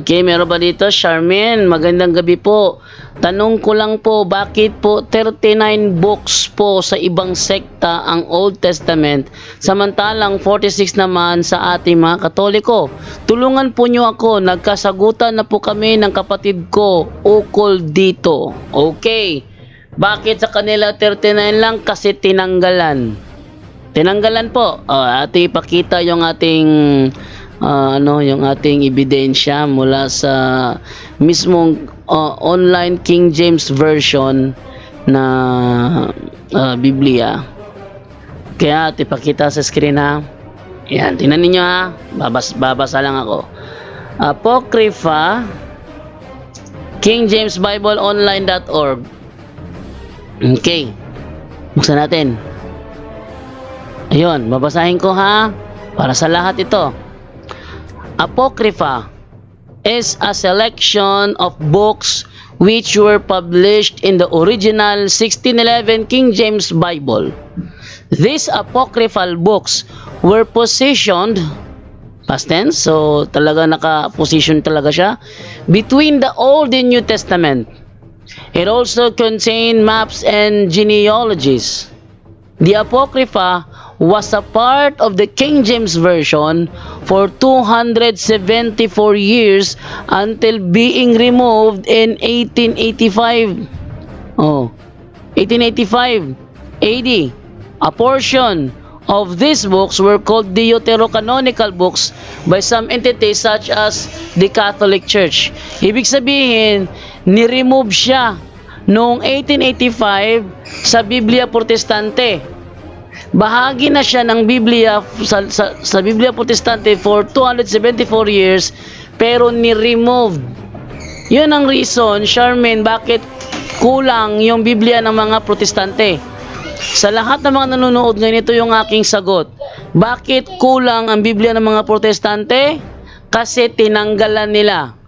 Okay, meron ba dito? Charmaine, magandang gabi po. Tanong ko lang po, bakit po 39 books po sa ibang sekta ang Old Testament, samantalang 46 naman sa ating mga Katoliko? Tulungan po nyo ako, nagkasagutan na po kami ng kapatid ko, ukol dito. Okay, bakit sa kanila 39 lang? Kasi tinanggalan. Tinanggalan po. Oh, ate ipakita yung ating ah, ano, yung ating ebidensya mula sa mismong ah, online King James version na ah, Biblia. Kaya ate ipakita sa screen ha. Yan, tingnan niyo ha. Babas babasa lang ako. Apocrypha kingjamesbibleonline.org Okay. Buksan natin. Ayun, babasahin ko ha. Para sa lahat ito. Apocrypha is a selection of books which were published in the original 1611 King James Bible. These apocryphal books were positioned past tense, so talaga naka-position talaga siya between the Old and New Testament. It also contained maps and genealogies. The Apocrypha was a part of the King James Version for 274 years until being removed in 1885. Oh, 1885 AD. A portion of these books were called deuterocanonical books by some entities such as the Catholic Church. Ibig sabihin, ni-remove siya noong 1885 sa Biblia Protestante. Bahagi na siya ng Biblia sa, sa, sa Biblia Protestante for 274 years pero ni-remove. Yun ang reason, Charmaine, bakit kulang yung Biblia ng mga Protestante. Sa lahat ng mga nanonood ngayon, ito yung aking sagot. Bakit kulang ang Biblia ng mga Protestante? Kasi tinanggalan nila.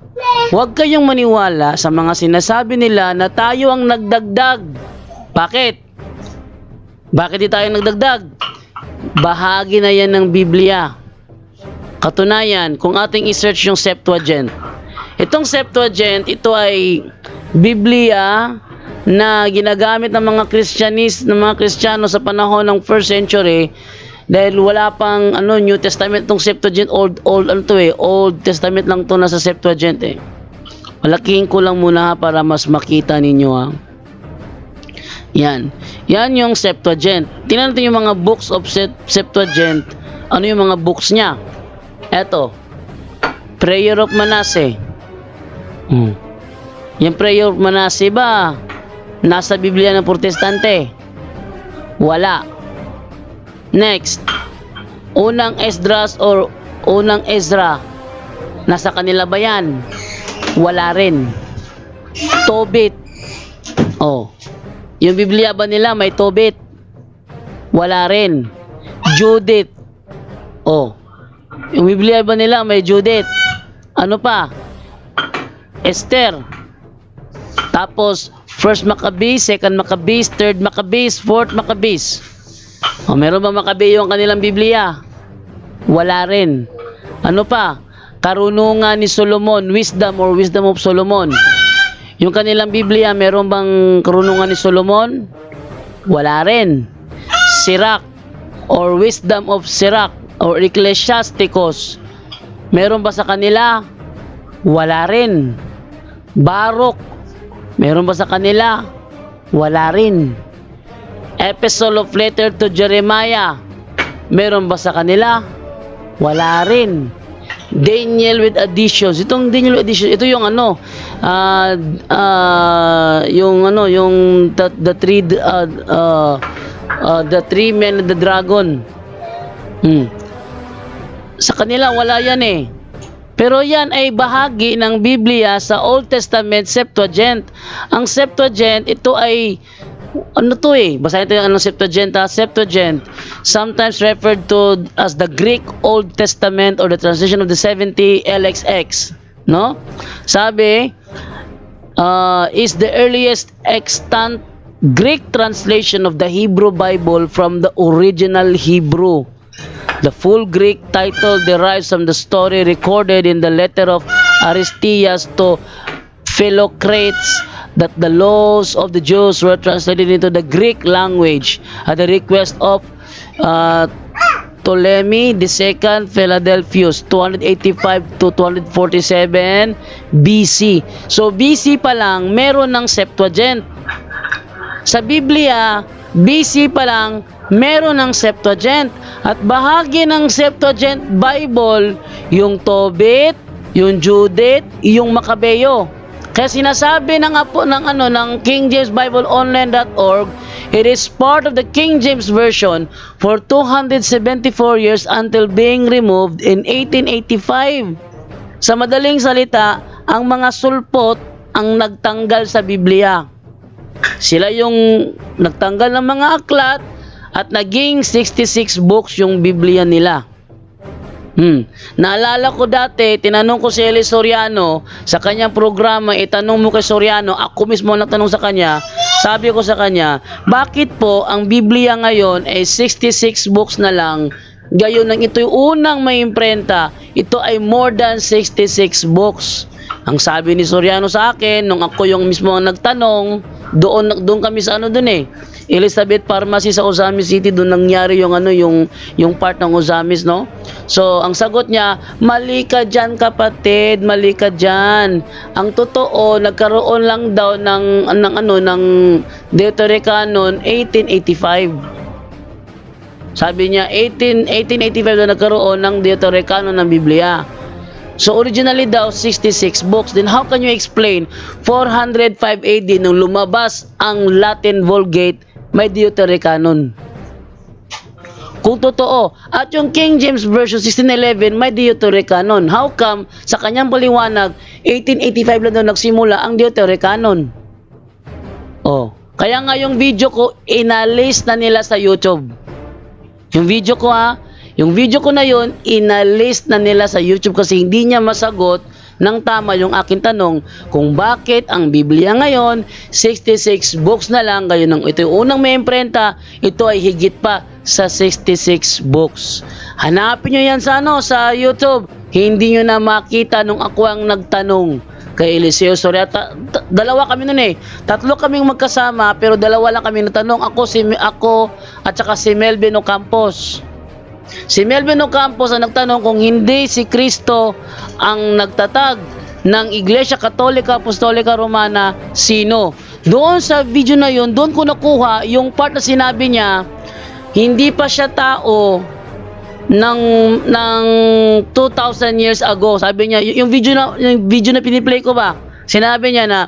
Huwag kayong maniwala sa mga sinasabi nila na tayo ang nagdagdag. Bakit? Bakit di tayo nagdagdag? Bahagi na yan ng Biblia. Katunayan, kung ating isearch yung Septuagint, itong Septuagint, ito ay Biblia na ginagamit ng mga Kristyanis, ng mga Kristiyano sa panahon ng first century dahil wala pang ano New Testament tong Septuagint old old ano to eh Old Testament lang to nasa Septuagint eh. Malakihin ko lang muna para mas makita ninyo ha. Yan. Yan yung Septuagint. Tingnan natin yung mga books of Sep- Septuagint. Ano yung mga books niya? Eto. Prayer of Manasseh. Hmm. Yung Prayer of Manasseh ba nasa Biblia ng Protestante? Wala. Next. Unang Esdras or unang Ezra. Nasa kanila ba yan? Wala rin. Tobit. Oh. Yung Biblia ba nila may Tobit? Wala rin. Judith. Oh. Yung Biblia ba nila may Judith? Ano pa? Esther. Tapos, First Maccabees, Second Maccabees, Third Maccabees, Fourth Maccabees. O, meron ba Maccabees yung kanilang Biblia? Wala rin. Ano pa? Karunungan ni Solomon, Wisdom or Wisdom of Solomon. Yung kanilang Biblia, meron bang karunungan ni Solomon? Wala rin. Sirach, or Wisdom of Sirach or Ecclesiasticus. Meron ba sa kanila? Wala rin. Barok. Meron ba sa kanila? Wala rin. Epistle of Letter to Jeremiah. Meron ba sa kanila? Wala rin. Daniel with additions. Itong Daniel with additions, ito yung ano, ah ah, yung ano, yung the, the three uh, uh, uh, the three men and the dragon. Hmm. Sa kanila wala yan eh. Pero yan ay bahagi ng Biblia sa Old Testament Septuagint. Ang Septuagint, ito ay ano to eh, basahin ito yung anong Septuagint ha? Septuagint, sometimes referred to as the Greek Old Testament or the translation of the 70 LXX. No? Sabi, uh, is the earliest extant Greek translation of the Hebrew Bible from the original Hebrew. The full Greek title derives from the story recorded in the letter of Aristeas to Philocrates that the laws of the Jews were translated into the Greek language at the request of uh, Ptolemy II Philadelphus 285 to 247 BC. So BC pa lang meron ng Septuagint. Sa Biblia, BC pa lang meron ng Septuagint at bahagi ng Septuagint Bible yung Tobit, yung Judith, yung Makabeo. Kaya sinasabi ng apo ng ano ng King James Bible Online.org, it is part of the King James version for 274 years until being removed in 1885. Sa madaling salita, ang mga sulpot ang nagtanggal sa Biblia. Sila yung nagtanggal ng mga aklat at naging 66 books yung Biblia nila. Hmm. Naalala ko dati, tinanong ko si Eli Soriano sa kanyang programa, itanong mo kay Soriano, ako mismo nagtanong sa kanya, sabi ko sa kanya, bakit po ang Biblia ngayon ay 66 books na lang, gayon nang ito yung unang may imprenta, ito ay more than 66 books. Ang sabi ni Soriano sa akin, nung ako yung mismo ang nagtanong, doon doon kami sa ano doon eh. Elizabeth Pharmacy sa Ozamis City doon nangyari yung ano yung yung part ng Ozamis no. So ang sagot niya, mali ka diyan kapatid, mali ka diyan. Ang totoo nagkaroon lang daw ng ng ano ng Deuterocanon 1885. Sabi niya 18 1885 daw nagkaroon ng Deuterocanon ng Biblia. So originally daw 66 books. Then how can you explain 405 AD nung lumabas ang Latin Vulgate may Deuterocanon? Kung totoo, at yung King James version 1611 may Deuterocanon. How come sa kanyang paliwanag 1885 lang daw nagsimula ang Deuterocanon? Oh, kaya nga yung video ko inalis na nila sa YouTube. Yung video ko ha, yung video ko na yon inalis na nila sa YouTube kasi hindi niya masagot ng tama yung akin tanong kung bakit ang Biblia ngayon 66 books na lang gayon ng ito yung unang may imprenta ito ay higit pa sa 66 books. Hanapin nyo yan sa ano sa YouTube. Hindi nyo na makita nung ako ang nagtanong kay Eliseo Soria ta- ta- dalawa kami noon eh. Tatlo kaming magkasama pero dalawa lang kami natanong. Ako si ako at saka si Melvin Ocampos Si Melvin Ocampos ang nagtanong kung hindi si Kristo ang nagtatag ng Iglesia Katolika Apostolika Romana, sino? Doon sa video na yun, doon ko nakuha yung part na sinabi niya, hindi pa siya tao ng ng 2000 years ago. Sabi niya, yung video na yung video na piniplay ko ba? Sinabi niya na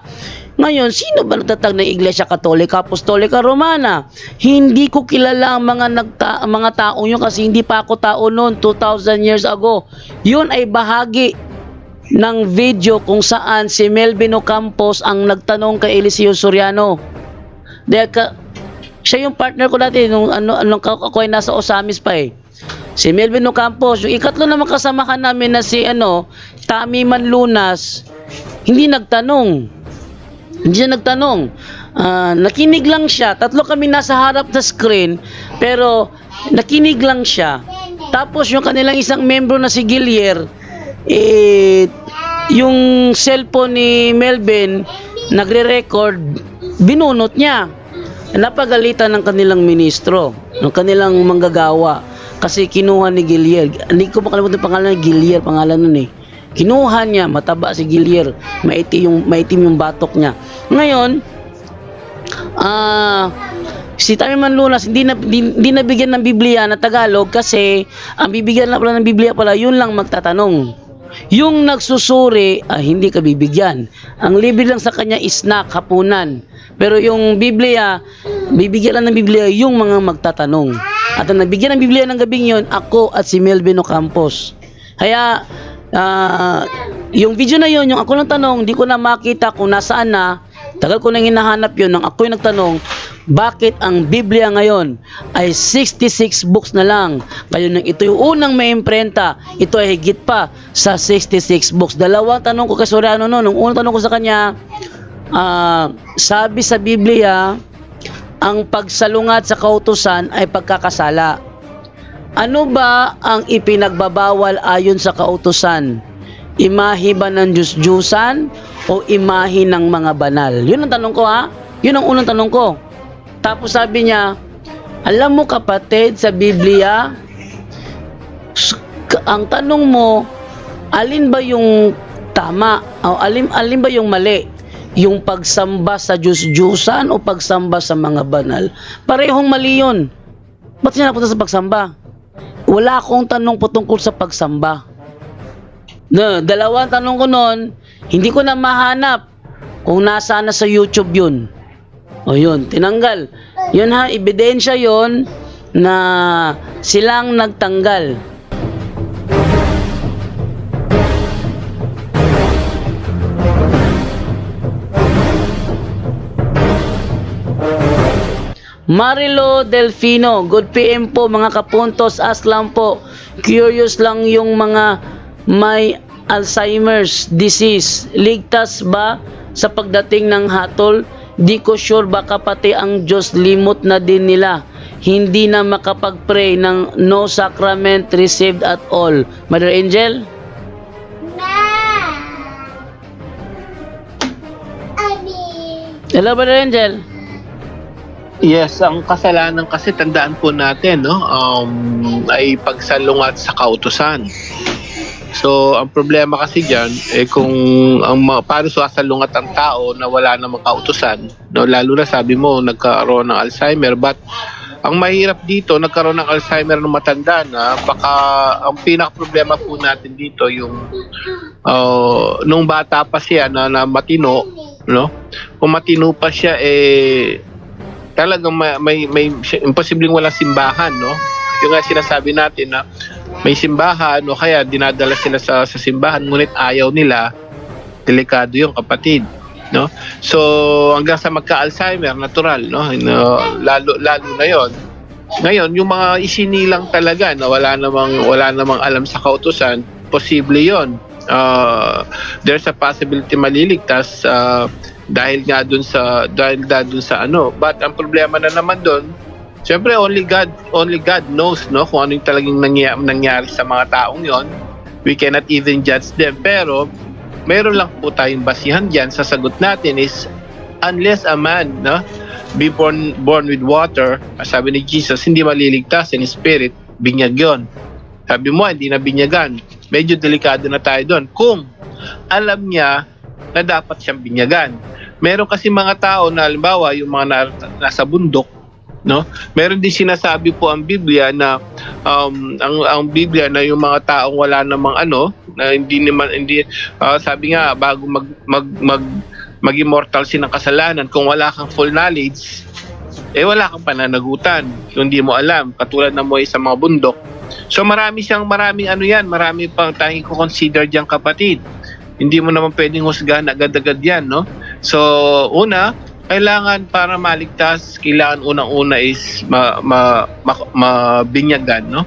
ngayon, sino ba nagtatag ng Iglesia Katolika Apostolika Romana? Hindi ko kilala ang mga nagta mga tao yun kasi hindi pa ako tao noon 2000 years ago. Yun ay bahagi ng video kung saan si Melvin Ocampos ang nagtanong kay Eliseo Soriano. Dahil ka, siya yung partner ko dati nung ano anong ako ay nasa Osamis pa eh. Si Melvin Ocampos, yung ikatlo na makasamahan namin na si ano, Tami Manlunas, hindi nagtanong. Hindi siya nagtanong. Ah, nakinig lang siya. Tatlo kami nasa harap sa screen, pero nakinig lang siya. Tapos yung kanilang isang membro na si Gillier, eh, yung cellphone ni Melvin, nagre-record, binunot niya. napagalitan ng kanilang ministro, ng kanilang manggagawa kasi kinuha ni Gilier. Hindi ko makalimutan yung pangalan ni Gilier, pangalan nun eh. Kinuha niya, mataba si Gilier, maitim yung maitim yung batok niya. Ngayon, ah si Tamiman Lunas hindi na hindi, hindi nabigyan ng Biblia na Tagalog kasi ang bibigyan na pala ng Biblia pala yun lang magtatanong. Yung nagsusuri, ah, hindi ka bibigyan. Ang libre lang sa kanya is snack, hapunan. Pero yung Biblia, bibigyan lang ng Biblia yung mga magtatanong. At ang nabigyan ng Biblia ng gabing yun, ako at si Melvin Ocampos. Kaya, ah, yung video na yun, yung ako lang tanong, di ko na makita kung nasaan na. Tagal ko nang hinahanap yun, nang ako yung nagtanong, bakit ang Biblia ngayon ay 66 books na lang? Kaya nang ito yung unang may imprenta, ito ay higit pa sa 66 books. Dalawang tanong ko kay Soriano no, nung unang tanong ko sa kanya, ah, sabi sa Biblia, ang pagsalungat sa kautusan ay pagkakasala. Ano ba ang ipinagbabawal ayon sa kautusan? Imahe ba ng Diyos-Diyusan o imahe ng mga banal? Yun ang tanong ko ha. Yun ang unang tanong ko. Tapos sabi niya, alam mo kapatid sa Biblia, ang tanong mo, alin ba yung tama? O alin, alin ba yung mali? Yung pagsamba sa Diyos-Diyusan o pagsamba sa mga banal? Parehong mali yun. Ba't siya napunta sa pagsamba? Wala akong tanong po tungkol sa pagsamba. Na, dalawang tanong ko noon, hindi ko na mahanap kung nasaan na sa YouTube yun. O yun, tinanggal. Yun ha, ebidensya yun na silang nagtanggal. Marilo Delfino, good PM po mga kapuntos, aslam po. Curious lang yung mga may Alzheimer's disease. Ligtas ba sa pagdating ng hatol? Di ko sure baka pati ang Diyos limot na din nila. Hindi na makapag-pray ng no sacrament received at all. Mother Angel? Hello, Mother Angel? Yes, ang kasalanan kasi tandaan po natin, no, um, ay pagsalungat sa kautusan. So, ang problema kasi diyan eh kung ang paano sasalungat ang tao na wala namang kautusan, no, lalo na sabi mo nagkaroon ng Alzheimer, but ang mahirap dito, nagkaroon ng Alzheimer ng matanda na baka ang pinaka problema po natin dito yung uh, nung bata pa siya na, na matino, no? Kung matino pa siya eh talagang may, may, may imposibleng walang simbahan, no? Yung nga sinasabi natin na may simbahan o kaya dinadala sila sa, sa simbahan ngunit ayaw nila, delikado yung kapatid, no? So hanggang sa magka-Alzheimer, natural, no? lalo lalo na yon. Ngayon, yung mga isinilang talaga na wala namang wala namang alam sa kautusan, posible yon. Uh, there's a possibility maliligtas uh, dahil nga dun sa dahil nga dun sa ano but ang problema na naman dun syempre only God only God knows no kung ano yung talagang nangyari, nangyari sa mga taong yon we cannot even judge them. Pero meron lang po tayong basihan diyan sa sagot natin is unless a man no be born born with water sabi ni Jesus hindi maliligtas in spirit binyag yon sabi mo hindi na binyagan. Medyo delikado na tayo doon kung alam niya na dapat siyang binyagan. Meron kasi mga tao na halimbawa yung mga na, nasa bundok no? Meron din sinasabi po ang Biblia na um, ang ang Biblia na yung mga taong wala namang ano na hindi naman hindi ah, sabi nga bago mag mag mag mag-immortal ng kasalanan kung wala kang full knowledge eh wala kang pananagutan kung hindi mo alam katulad na mo sa mga bundok. So marami siyang maraming ano yan marami pang tanging ko consider diyan kapatid. Hindi mo naman pwedeng husgahan agad-agad yan no? So una kailangan para maligtas kailangan unang-una is ma, ma, ma, mabinyagan no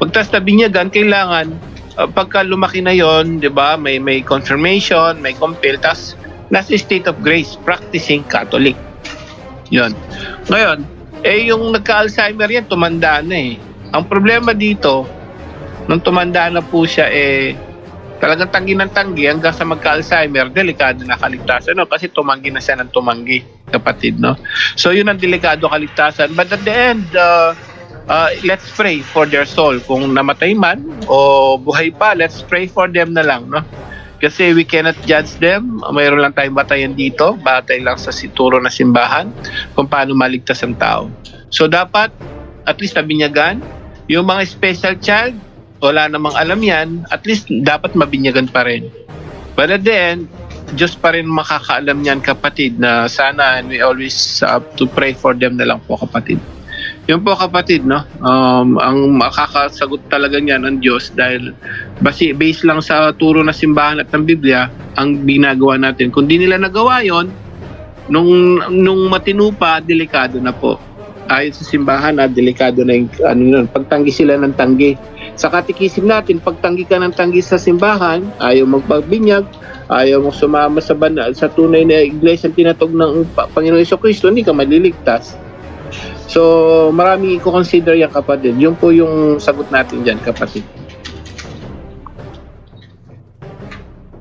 pagtas na binyagan kailangan uh, pagka lumaki na yon, 'di ba? May may confirmation, may compel, tas nasa state of grace, practicing Catholic. 'Yon. Ngayon, eh yung nagka-Alzheimer yan, tumanda na eh. Ang problema dito, nung tumanda na po siya eh talagang tanggi ng tanggi hanggang sa magka-Alzheimer, delikado na kaligtasan, no? Kasi tumanggi na siya ng tumanggi, kapatid, no? So, yun ang delikado kaligtasan. But at the end, uh, uh, let's pray for their soul. Kung namatay man o buhay pa, let's pray for them na lang, no? Kasi we cannot judge them. Mayroon lang tayong batayan dito. Batay lang sa situro na simbahan kung paano maligtas ang tao. So dapat, at least nabinyagan. Yung mga special child, wala namang alam yan. At least dapat mabinyagan pa rin. But at the end, Diyos pa rin makakaalam niyan kapatid na sana and we always have to pray for them na lang po kapatid. Yun po kapatid, no? Um, ang makakasagot talaga niyan ang Diyos dahil basi based lang sa turo na simbahan at ng Biblia ang ginagawa natin. Kung di nila nagawa yon nung nung matino pa, delikado na po. Ayon sa simbahan, na delikado na yung ano yun, pagtanggi sila ng tanggi. Sa katikisim natin, pagtanggi ka ng tanggi sa simbahan, ayaw magpagbinyag, ayaw mo sumama sa banal, sa tunay na iglesia tinatog ng Pa- Panginoon Yeso Kristo, hindi ka maliligtas. So, marami i-consider yan kapatid. Yun po yung sagot natin dyan kapatid.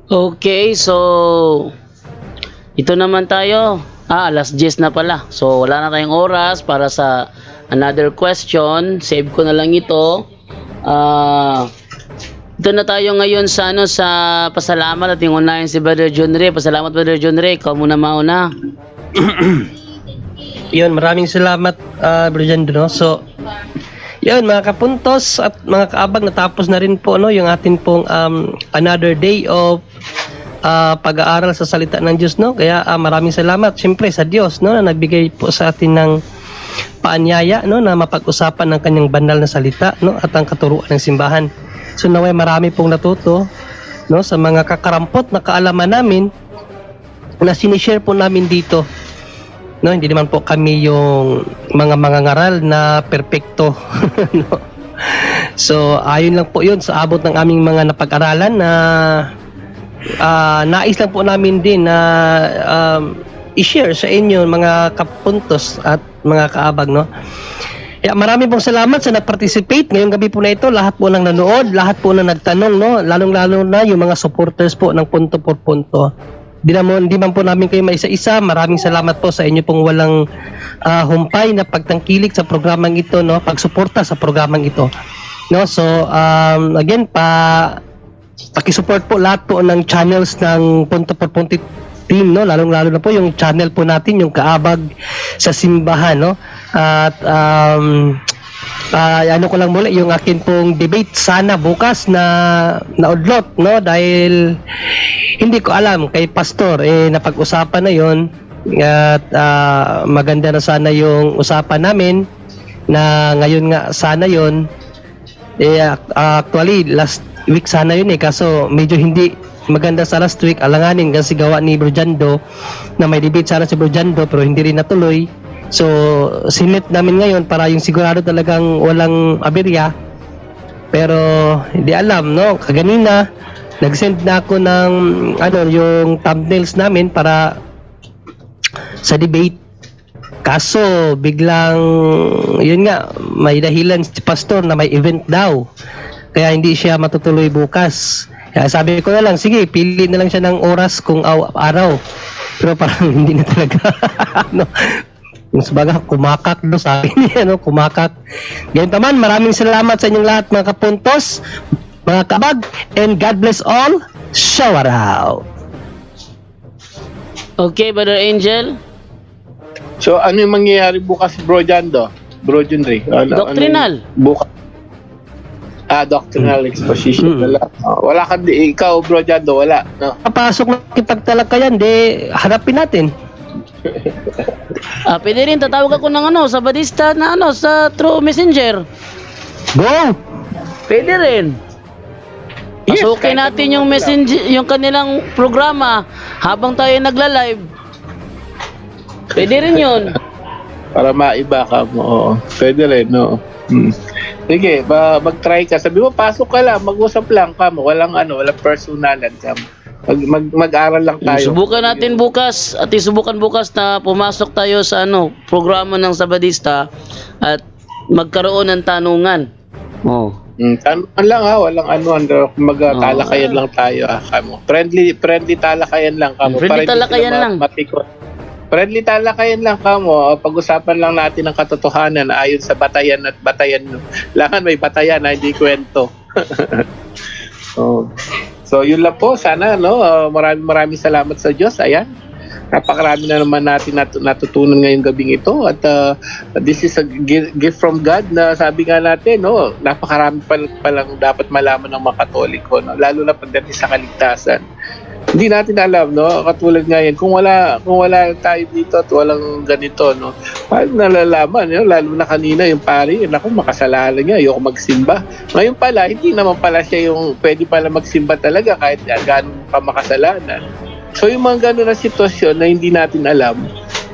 Okay, so ito naman tayo. Ah, alas 10 na pala. So wala na tayong oras para sa another question. Save ko na lang ito. Ah, ito na tayo ngayon sa ano sa pasalamat at yung unahin si Brother John Ray. Pasalamat Brother John Ray. Ikaw muna mauna. Yun, maraming salamat, uh, Bro Jando, no? So, yun, mga kapuntos at mga kaabag, natapos na rin po, no, yung atin pong um, another day of uh, pag-aaral sa salita ng Diyos, no? Kaya ah, maraming salamat, siyempre, sa Diyos, no, na nagbigay po sa atin ng paanyaya, no, na mapag-usapan ng kanyang banal na salita, no, at ang katuruan ng simbahan. So, naway marami pong natuto, no, sa mga kakarampot na kaalaman namin na sinishare po namin dito no hindi naman po kami yung mga mangangaral na perpekto no so ayon lang po yun sa abot ng aming mga napag-aralan na ah, nais lang po namin din na um, i-share sa inyo mga kapuntos at mga kaabag no Yeah, marami pong salamat sa nag-participate ngayong gabi po na ito. Lahat po ng nanood, lahat po na nagtanong, no? Lalong-lalo na yung mga supporters po ng punto por punto. Di naman, di man po namin kayo maisa-isa. Maraming salamat po sa inyo pong walang ah, humpay na pagtangkilik sa programang ito, no? Pagsuporta sa programang ito. No? So, um, again, pa paki-support po lahat po ng channels ng Punto por Punto team, no? Lalong-lalo na po yung channel po natin, yung Kaabag sa Simbahan, no? At um, ah, ano ko lang muli yung akin pong debate sana bukas na naudlot no dahil hindi ko alam kay pastor eh napag-usapan na yon at ah, maganda na sana yung usapan namin na ngayon nga sana yon eh ac- actually last week sana yun eh kaso medyo hindi maganda sa last week alanganin kasi gawa ni Brojando na may debate sana si Brojando pero hindi rin natuloy. So sinit namin ngayon para yung sigurado talagang walang aberya pero hindi alam no? Kaganina nag-send na ako ng ano yung thumbnails namin para sa debate. Kaso biglang yun nga may dahilan si pastor na may event daw. Kaya hindi siya matutuloy bukas kaya sabi ko na lang sige pili na lang siya ng oras kung aw- araw pero parang hindi na talaga ano yung sabaga kumakak do sabi niya no kumakak ganyan naman maraming salamat sa inyong lahat mga kapuntos mga kabag and God bless all shower out Okay, Brother Angel. So, ano yung mangyayari bukas, Bro Jando? Bro Junri? Ano, Doctrinal. Ano yung bukas? Ah, doctrinal exposition. Mm. Wala. Oh, wala ka, di- ikaw, Bro Jando, wala. No? papasok na kipagtalakayan di harapin natin Ah, pwede rin tatawag ako ng ano sa Badista na ano sa True Messenger. go Pwede rin. Yes, Pasukin natin ano yung messenger, yung kanilang programa habang tayo nagla-live. Pwede rin yun. Para maiba ka mo. Oo. Pwede rin, no? Hmm. Sige, ba, mag-try ka. Sabi mo, pasok ka lang, mag-usap lang ka mo. Walang ano, walang personalan ka mo. Mag, mag, mag-aral lang tayo. Subukan natin bukas at isubukan bukas na pumasok tayo sa ano, programa ng Sabadista at magkaroon ng tanungan. Oh. Mm, tanuan lang ha, walang ano, ano kumaga Oo. talakayan lang tayo ha, kamo. Friendly, friendly talakayan lang kamo. Friendly talakayan lang. ma- matikot. Friendly talakayan lang kamo. Pag-usapan lang natin ang katotohanan ayon sa batayan at batayan. Langan may batayan hindi kwento. so, so yun lang po. Sana no, uh, maraming maraming salamat sa Diyos. Ayan. Napakarami na naman natin nat- natutunan ngayong gabing ito at uh, this is a gi- gift from God na sabi nga natin no napakarami pa palang dapat malaman ng mga Katoliko no lalo na pagdating sa kaligtasan hindi natin alam no katulad nga yan kung wala kung wala tayo dito at walang ganito no paano nalalaman no? lalo na kanina yung pari naku makasalanan niya ayoko magsimba ngayon pala hindi naman pala siya yung pwede pala magsimba talaga kahit gano'n pa makasalanan so yung mga gano'n na sitwasyon na hindi natin alam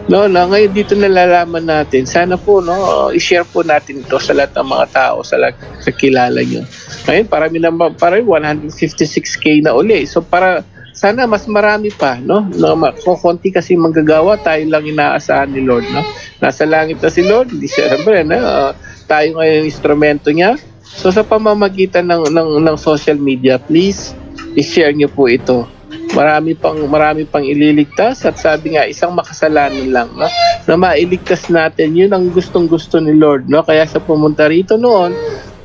No, na ngayon dito nalalaman natin. Sana po no, i-share po natin ito sa lahat ng mga tao, sa lahat sa kilala nyo. Ngayon, parami na parang 156k na uli. So para sana mas marami pa, no? no konti kasi manggagawa, tayo lang inaasahan ni Lord, no? Nasa langit na si Lord, hindi siya, siyempre, no? ah, tayo ngayon instrumento niya. So sa pamamagitan ng, ng, ng social media, please, i-share niyo po ito marami pang marami pang ililigtas at sabi nga isang makasalanan lang no na mailigtas natin yun ang gustong gusto ni Lord no kaya sa pumunta rito noon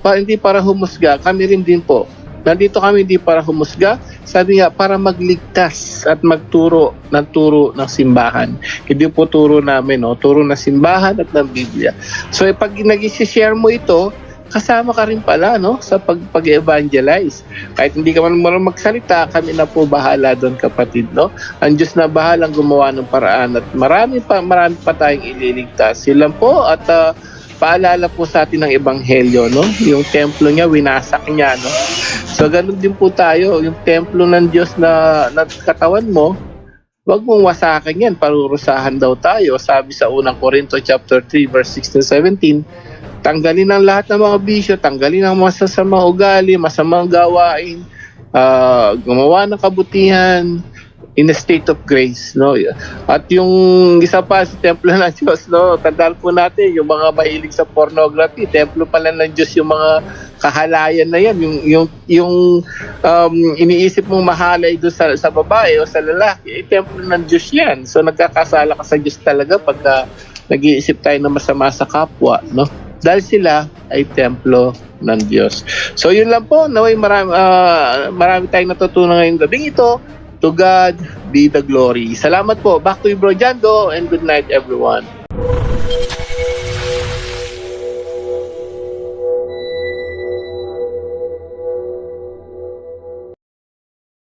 pa hindi para humusga kami rin din po nandito kami hindi para humusga. Sabi nga para magligtas at magturo ng turo ng simbahan. Hindi po turo namin no? Turo ng simbahan at ng Biblia. So eh, pag nag-share mo ito kasama ka rin pala no? Sa pag pag-evangelize. Kahit hindi ka man marunong magsalita kami na po bahala doon kapatid no? Ang Diyos na bahalang gumawa ng paraan at marami pa marami pa tayong ililigtas. Sila po at ah, paalala po sa atin ng ebanghelyo no? Yung templo niya winasak niya no? So ganun din po tayo. Yung templo ng Diyos na, na katawan mo Huwag mong wasakin yan, parurusahan daw tayo. Sabi sa unang Korinto chapter 3 verse 16 17, tanggalin ang lahat ng mga bisyo, tanggalin ang masasamang ugali, masamang gawain, ah, gumawa ng kabutihan in a state of grace, no? At yung isa pa sa templo ng Diyos, no? Tandaan po natin, yung mga mahilig sa pornography, templo pala ng Diyos yung mga kahalayan na yan, yung yung yung um, iniisip mong mahalay doon sa, sa babae o sa lalaki, eh, templo ng Diyos yan. So nagkakasala ka sa Diyos talaga pagka nag-iisip tayo na masama sa kapwa, no? Dahil sila ay templo ng Diyos. So yun lang po, naway marami, ah, marami tayong natutunan ngayong gabing ito. To God be the glory. Salamat po. Back to you, Bro Jando, and good night, everyone.